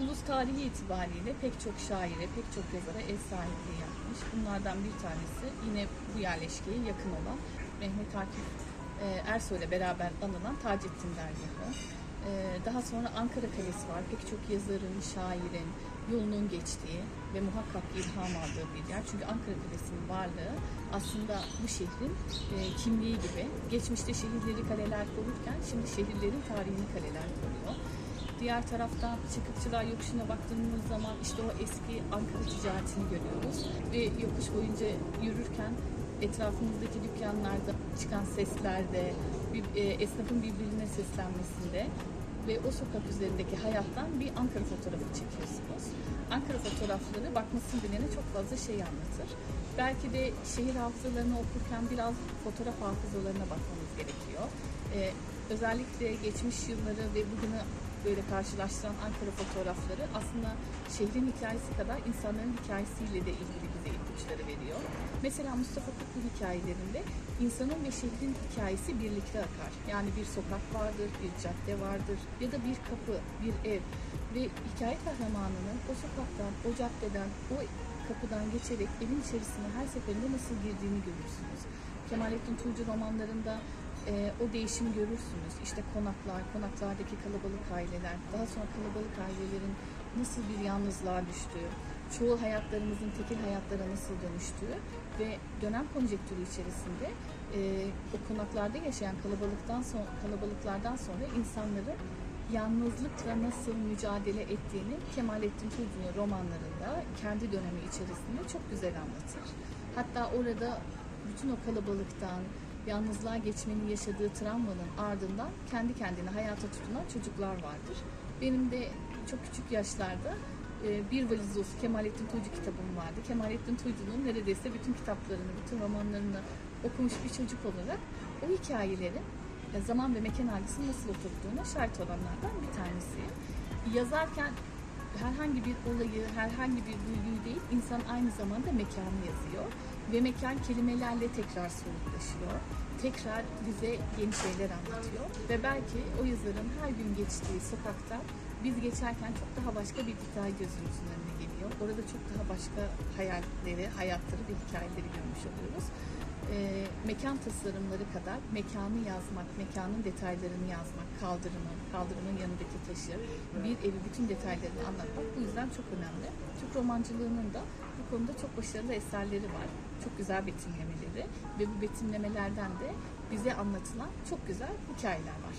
Ulus tarihi itibariyle pek çok şaire, pek çok yazara ev sahipliği yapmış. Bunlardan bir tanesi yine bu yerleşkeye yakın olan Mehmet Akif e, Ersoy ile beraber anılan Taceddin Dergahı. E, Daha sonra Ankara Kalesi var. Pek çok yazarın, şairin yolunun geçtiği ve muhakkak ilham aldığı bir yer. Çünkü Ankara Kalesi'nin varlığı aslında bu şehrin e, kimliği gibi. Geçmişte şehirleri kaleler korurken şimdi şehirlerin tarihini kaleler koruyor. Diğer taraftan Çıkıkçılar Yokuşu'na baktığımız zaman işte o eski Ankara ticaretini görüyoruz. Ve yokuş boyunca yürürken etrafımızdaki dükkanlarda çıkan seslerde, bir- e, esnafın birbirine seslenmesinde ve o sokak üzerindeki hayattan bir Ankara fotoğrafı çekiyorsunuz. Ankara fotoğrafları bakmasını bilene çok fazla şey anlatır. Belki de şehir hafızalarını okurken biraz fotoğraf hafızalarına bakmamız gerekiyor. Ee, özellikle geçmiş yılları ve bugünü böyle karşılaştıran Ankara fotoğrafları aslında şehrin hikayesi kadar insanların hikayesiyle de ilgili bize ipuçları veriyor. Mesela Mustafa Kutlu hikayelerinde insanın ve şehrin hikayesi birlikte akar. Yani bir sokak vardır, bir cadde vardır ya da bir kapı, bir ev ve hikaye kahramanının o sokaktan, o caddeden, o kapıdan geçerek evin içerisine her seferinde nasıl girdiğini görürsünüz. Kemalettin Tuğcu romanlarında e, o değişimi görürsünüz. İşte konaklar, konaklardaki kalabalık aileler, daha sonra kalabalık ailelerin nasıl bir yalnızlığa düştüğü, çoğu hayatlarımızın tekil hayatlara nasıl dönüştüğü ve dönem konjektürü içerisinde e, o konaklarda yaşayan kalabalıktan sonra, kalabalıklardan sonra insanların yalnızlıkla nasıl mücadele ettiğini Kemalettin Tuğcu'nun romanlarında kendi dönemi içerisinde çok güzel anlatır. Hatta orada bütün o kalabalıktan, yalnızlığa geçmenin yaşadığı travmanın ardından kendi kendine hayata tutunan çocuklar vardır. Benim de çok küçük yaşlarda e, bir valiz dolusu Kemalettin Tuğcu kitabım vardı. Kemalettin Tuğcu'nun neredeyse bütün kitaplarını, bütün romanlarını okumuş bir çocuk olarak o hikayelerin e, zaman ve mekan algısının nasıl oturduğuna şahit olanlardan bir tanesiyim. Yazarken herhangi bir olayı, herhangi bir duyguyu değil, insan aynı zamanda mekanı yazıyor. Ve mekan kelimelerle tekrar soyutlaşıyor. Tekrar bize yeni şeyler anlatıyor. Ve belki o yazarın her gün geçtiği sokakta biz geçerken çok daha başka bir detay gözümüzün önüne geliyor. Orada çok daha başka hayalleri, hayatları ve hikayeleri görmüş oluyoruz. Ee, mekan tasarımları kadar mekanı yazmak, mekanın detaylarını yazmak, kaldırımın, kaldırımın yanındaki taşı, bir evi bütün detaylarını anlatmak bu yüzden çok önemli. Türk romancılığının da bu konuda çok başarılı eserleri var. Çok güzel betimlemeleri ve bu betimlemelerden de bize anlatılan çok güzel hikayeler var.